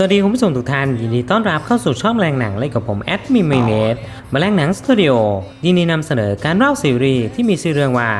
สวัสดีคุณผู้ชมทุกท่าน ยินดีต้อนรับเข้าสู่ช่องแรงหนังเลยกับผมแอดมินเมเนสแมลงหนังสตูดิโอยินดีนำเสนอการเล่าซีรีส์ที่มีชื่อเรื่องว่า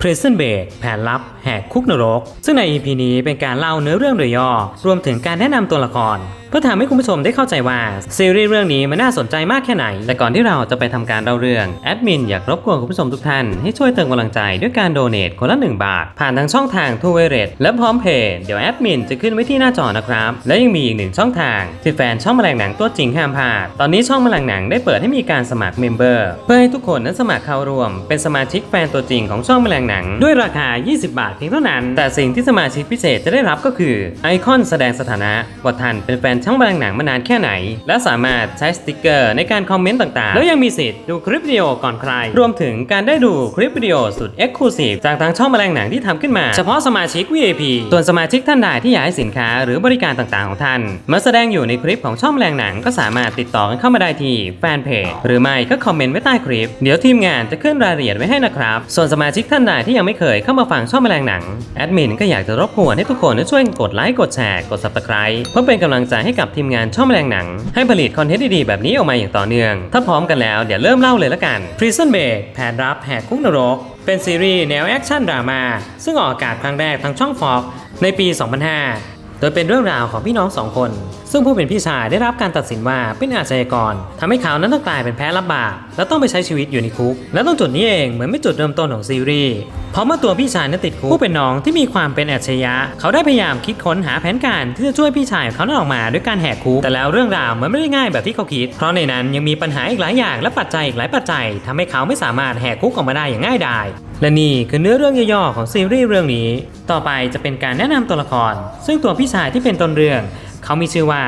Prison Break แผนลับแหกคุกนรก ซึ่งใน EP นี้เป็นการเล่าเนื้อเรื่องโดยย่อ รวมถึงการแนะนำตัวละคร เพื่อทำให้คุณผู้ชมได้เข้าใจว่าซีรีส์เรื่องนี้มันน่าสนใจมากแค่ไหน แต่ก่อนที่เราจะไปทำการเล่าเรื่องแอดมินอยากรบกวนคุณผู้ชมทุกท่านให้ช่วยเติมกำลังใจด้วยการโดเน a คนละ 1 บาท ผ่านทางช่องทางทูเวเรตและพร้อมเพย์เดี๋ยวแอดมินจะขึ้นไว้ที่หน้าจอนะครับ และยังมีอีกหนึ่งช่องทางที่แฟนช่องแมลงหนังตัวจริงห้ามพลาดตอนนี้ช่องแมลงหนังได้เปิดให้มีการสมัครเมมเบอร์เพื่อให้ทุกคนนั้นสมัครเข้าร่วม เป็นสมาชิกแฟนตัวจริงของช่องแมลงหนัง ด้วยราคา 20 บาทเพียงเท่านั้น แต่สิ่งที่สมาชิกพิเศษจะได้รับก็คือ ไอคอนแสดงสถานะว่าท่านเป็นแฟนช่องแมลงหนังมานานแค่ไหน และสามารถใช้สติกเกอร์ในการคอมเมนต์ต่างๆ แล้วยังมีสิทธิ์ดูคลิปวิดีโอก่อนใคร รวมถึงการได้ดูคลิปวิดีโอสุด Exclusive จากทางช่องแมลงหนังที่ทำขึ้นมา เฉพาะสมาชิก VIP ส่วนสมาชิกท่านใดที่อยากให้สินค้าหรือบริการต่างๆของท่านมาแสดงอยู่ในคลิปของช่องแมลงหนังก็สามารถติดต่อกันเข้ามาได้ที่แฟนเพจหรือไม่ก็คอมเมนต์ไว้ใต้คลิป เดี๋ยวทีมงานจะขึ้นรายละเอียดไว้ให้นะครับ ส่วนสมาชิกท่านใดที่ยังไม่เคยเข้ามาฟังช่องแมลงหนัง แอดมินก็อยากจะรบกวนให้ทุกคนช่วยกดไลค์กดแชร์กด subscribe เพื่อเป็นกำลังใจให้กับทีมงานช่องแมลงหนัง ให้ผลิตคอนเทนต์ดีๆแบบนี้ออกมาอย่างต่อเนื่อง ถ้าพร้อมกันแล้วเดี๋ยวเริ่มเล่าเลยละกัน Prison Break แผนรับแหกคุกนรก เป็นซีรีส์แนวแอคชั่นดราม่าซึ่งออกอากาศครั้งแรกทางช่องฟอกในปี 2005 โดยเป็นเรื่องราวของพี่น้องสองคน ซึ่งผู้เป็นพี่ชายได้รับการตัดสินว่าเป็นอาชญากรทำให้เขานั้นต้องกลายเป็นแพ้รับบาปและต้องไปใช้ชีวิตอยู่ในคุก และตรงจุดนี้เองเหมือนไม่จุดเริ่มต้นของซีรีส์เพราะเมื่อตัวพี่ชายนั้นติดคุกผู้เป็นน้องที่มีความเป็นอาชญะเขาได้พยายามคิดค้นหาแผนการที่จะช่วยพี่ชายของเขานั้นออกมาด้วยการแหกคุกแต่แล้วเรื่องราวมันไม่ได้ง่ายแบบที่เขาคิด เพราะในนั้นยังมีปัญหาอีกหลายอย่างและปัจจัยอีกหลายปัจจัยทำให้เขาไม่สามารถแหกคุกออกมาได้อย่างง่ายดายและนี่คือเนื้อเรื่องย่อๆของซีรีส์เรื่องนี้ ต่อไปจะเป็นการแนะนำตัวละคร ซึ่งตัวพี่ชายที่เป็นต้นเรื่อง เขามีชื่อว่า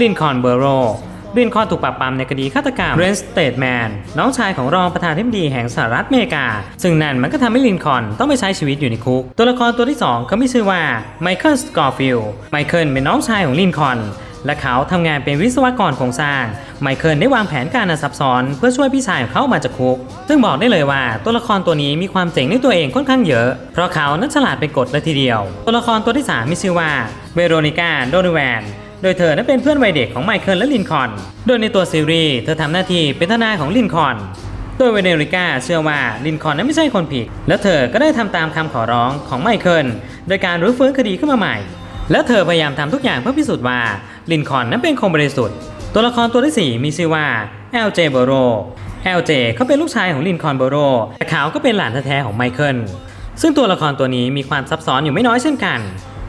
ลินคอนเบอร์โร ลินคอนถูกปราบปรามในคดีฆาตกรรมเรนสเตดแมนน้องชายของรองประธานาธิบดีแห่งสหรัฐอเมริกา ซึ่งนั่นมันก็ทำให้ลินคอนต้องไปใช้ชีวิตอยู่ในคุก ตัวละครตัวที่ 2 เขาไมีชื่อว่าไมเคิลสกอร์ฟิลด์ไมเคิลเป็นน้องชายของลินคอนและเขาทำงานเป็นวิศวกรโครงสร้าง ไมเคิลได้วางแผนการอันซับซ้อน เพื่อช่วยพี่ชายของเขาออกมาจากคุก ซึ่งบอกได้เลยว่าตัวละครตัวนี้มีความเจ๋งในตัวเองค่อนข้างเยอะ เพราะเขานั้นฉลาดเป็นกฎเลยทีเดียว ตัวละครตัวที่ 3 มีชื่อว่าเวโรนิก้าโดนแวน โดยเธอนั้นเป็นเพื่อนวัยเด็กของไมเคิลและลินคอน โดยในตัวซีรีส์เธอทำหน้าที่เป็นทนายของลินคอน โดยเวเนริก้าเชื่อว่าลินคอนนั้นไม่ใช่คนผิด และเธอก็ได้ทำตามคำขอร้องของไมเคิลโดยการรื้อฟื้นคดีขึ้นมาใหม่ และเธอพยายามทำทุกอย่างเพื่อพิสูจน์ว่าลินคอนนั้นเป็นคนบริสุทธิ์ ตัวละครตัวที่ 4 มีชื่อว่า LJ b o r o LJ เขาเป็นลูกชายของลินคอนเบโรแต่เขาก็เป็นหลานแท้ๆของไมเคิลซึ่งตัวละครตัวนี้มีความซับซ้อนอยู่ไม่น้อยเช่นกัน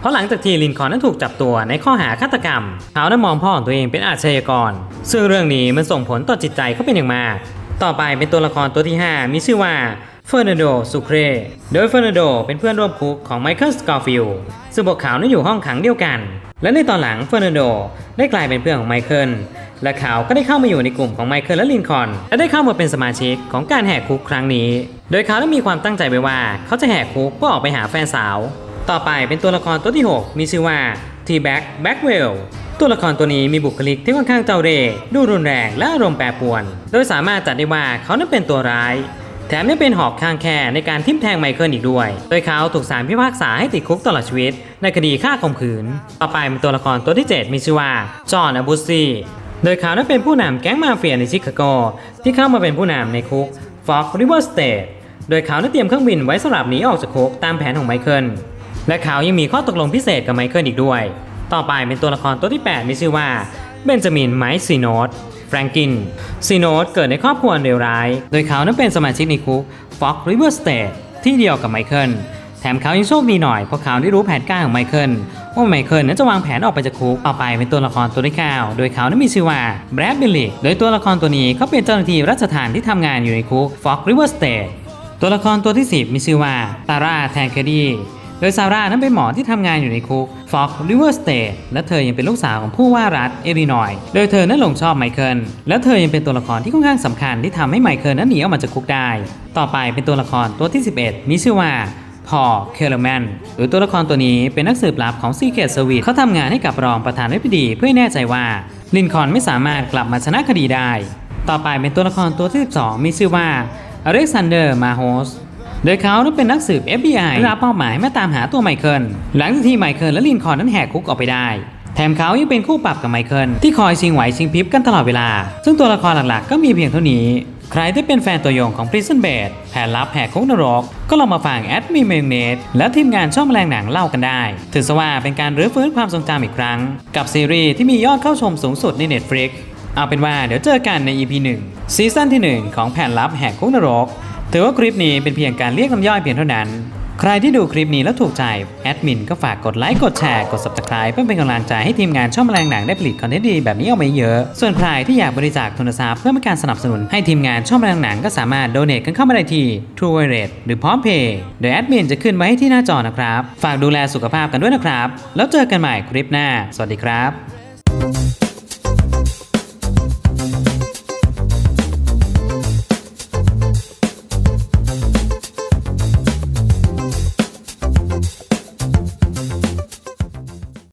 เพราะหลังจากที่ลินคอนนั้นถูกจับตัวในข้อหาฆาตกรรม เขาได้มองพ่อของตัวเองเป็นอาชญากร ซึ่งเรื่องนี้มันส่งผลต่อจิตใจเขาเป็นอย่างมาก ต่อไปเป็นตัวละครตัวที่ 5 มีชื่อว่าเฟอร์นันโดสุเครโดยเฟอร์นันโดเป็นเพื่อนร่วมคุกของไมเคิลสกอร์ฟิลซึ่งพวกเขานั้นอยู่ห้องขังเดียวกัน และในตอนหลังเฟอร์นันโดได้กลายเป็นเพื่อนของไมเคิลและเขาก็ได้เข้ามาอยู่ในกลุ่มของไมเคิลและลินคอนและได้เข้ามาเป็นสมาชิกของการแหกคุกครั้งนี้ โดยเขาได้มีความตั้งใจไว้ว่า เขาจะแหกคุกเพื่อออกไปหาแฟนสาว ต่อไปเป็นตัวละครตัวที่ 6 มีชื่อว่าทีแบ็กแบ็กเวลตัวละครตัวนี้มีบุคลิกที่ค่อนข้างเจ้าเร่ห์ดูรุนแรงและอารมณ์แปรปรวน โดยสามารถจัดได้ว่าเขานั้นเป็นตัวร้าย แถมยังเป็นหอกข้างแค่ในการทิ่มแทงไมเคิลอีกด้วย โดยเขาถูกศาลพิพากษาให้ติดคุกตลอดชีวิต ในคดีฆ่าข่มขืน ต่อไปเป็นตัวละครตัวที่ 7 มีชื่อว่าจอห์นอบูซีโดยเขานั้นเป็นผู้นำแก๊งมาเฟียในชิคาโก ที่เข้ามาเป็นผู้นำในคุกฟ็อกริเวอร์สเตทโดยเขาได้เตรียมเครื่องบินไว้สำหรับหนีออกจากคุกตามแผนของไมเคิล และเขายังมีข้อตกลงพิเศษกับไมเคิลอีกด้วย ต่อไปเป็นตัวละครตัวที่ 8 มีชื่อว่าเบนจามินไมค์ซีโนตแฟรงกินซีโนตเกิดในครอบครัวเลวร้าย โดยเขานั้นเป็นสมาชิกในคุกฟ็อกริเวอร์สเตทที่เดียวกับไมเคิลแถมเขายังโชคดีหน่อยเพราะเขาได้รู้แผนการของไมเคิลว่าไมเคิลนั้นจะวางแผนออกไปจากคุกต่อไปเป็นตัวละครตัวที่9โดยเขานั้นมีชื่อว่าแบรดบิลลี่โดยตัวละครตัวนี้เขาเป็นเจ้าหน้าที่ราชทานที่ทำงานอยู่ในคุกฟ็อกริเวอร์สเตทตัวละครตัวที่ 10 มีชื่อว่าตาร่าแทนเคดี โดยซาร่านั้นเป็นหมอที่ทำงานอยู่ในคุกฟ็อกริเวอร์สเตทและเธอยังเป็นลูกสาวของผู้ว่ารัฐเอรินอย โดยเธอนั้นหลงชอบไมเคิลและเธอยังเป็นตัวละครที่ค่อนข้างสำคัญที่ทำให้ไมเคิลนั้นหนีออกมาจากคุกได้ ต่อไปเป็นตัวละครตัวที่ 11 มีชื่อว่าพอเคลแมนหรือตัวละครตัวนี้เป็นนักสืบลับของซีเค t เซอร์วิสเขาทำงานให้กับรองประธานาธิบดีเพื่อแน่ใจว่าลินคอนไม่สามารถกลับมาชนะคดีได้ ต่อไปเป็นตัวละครตัวที่ 12 มีชื่อว่าอเล็กซานเดอร์มาโฮส โดยเขานั้นเป็นนักสืบ FBI ได้รับเป้าหมายมาตามหาตัวไมเคิลหลังจากที่ไมเคิลและลินคอล์นนั้นแหกคุกออกไปได้แถมเขายังเป็นคู่ปรับกับไมเคิลที่คอยชิงไหวชิงพริบกันตลอดเวลา ซึ่งตัวละครหลักๆ ก็มีเพียงเท่านี้ ใครที่เป็นแฟนตัวยงของ Prison b a d แผนลับแหกคุกนรก ก็ลองมาฟังแอดมิเมงเนตและทีมงานช่องแมลงหนังเล่ากันได้ ถือซะว่าเป็นการรื้อฟื้นความทรงจำอีกครั้ง กับซีรีส์ที่มียอดเข้าชมสูงสุดใน Netflix เอาเป็นว่าเดี๋ยวเจอกันใน EP 1ซีซั่นที่ 1 ของแผนลับแหกคุกนรก ถือว่าคลิปนี้เป็นเพียงการเรียกน้ำย่อยเพียงเท่านั้น ใครที่ดูคลิปนี้แล้วถูกใจ แอดมินก็ฝากกดไลค์ กดแชร์ กด subscribe เพื่อเป็นกำลังใจให้ทีมงานช่องแมลงหนังได้ผลิตคอนเทนต์ดีแบบนี้ออกมาเยอะ ส่วนใครที่อยากบริจาคทุนทรัพย์เพื่อเป็นการสนับสนุนให้ทีมงานช่องแมลงหนังก็สามารถโดเน a กันเข้ามาได้ที่ True Wallet หรือพร้อมเพย์โดยแอดมินจะขึ้นไว้ให้ที่หน้าจอนะครับ ฝากดูแลสุขภาพกันด้วยนะครับ แล้วเจอกันใหม่คลิปหน้า สวัสดีครับ